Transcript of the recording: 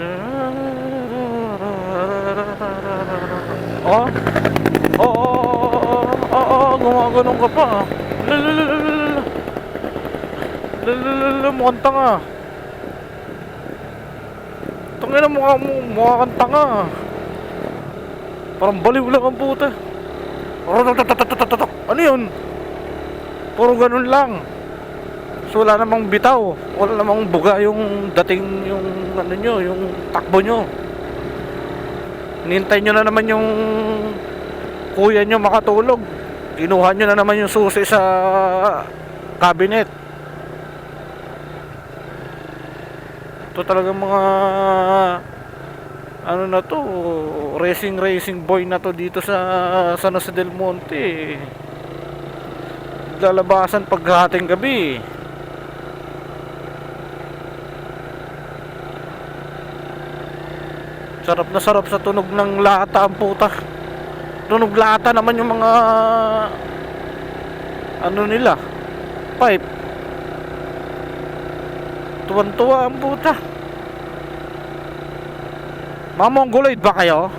Ah? Oh. Oo, oh, oo, oh, oo, oh, oh, oh gumaganong ka pa. Lalalala. Lalalala, mukhang tanga. Tangina mo, mukha kang tanga. Parang baliw lang ang. Ano yun? Puro ganun lang. So wala namang bitaw, wala namang buga yung dating yung ano nyo, yung takbo nyo. Nintay nyo na naman yung kuya nyo makatulog. Kinuha nyo na naman yung susi sa cabinet. Ito talaga mga ano na to, racing racing boy na to dito sa San Jose del Monte. Lalabasan paghating gabi. Sarap na sarap sa tunog ng lata ang puta. Tunog lata naman yung mga ano nila pipe. Tuwan-tuwa ang puta. Mga mongoloid ba kayo?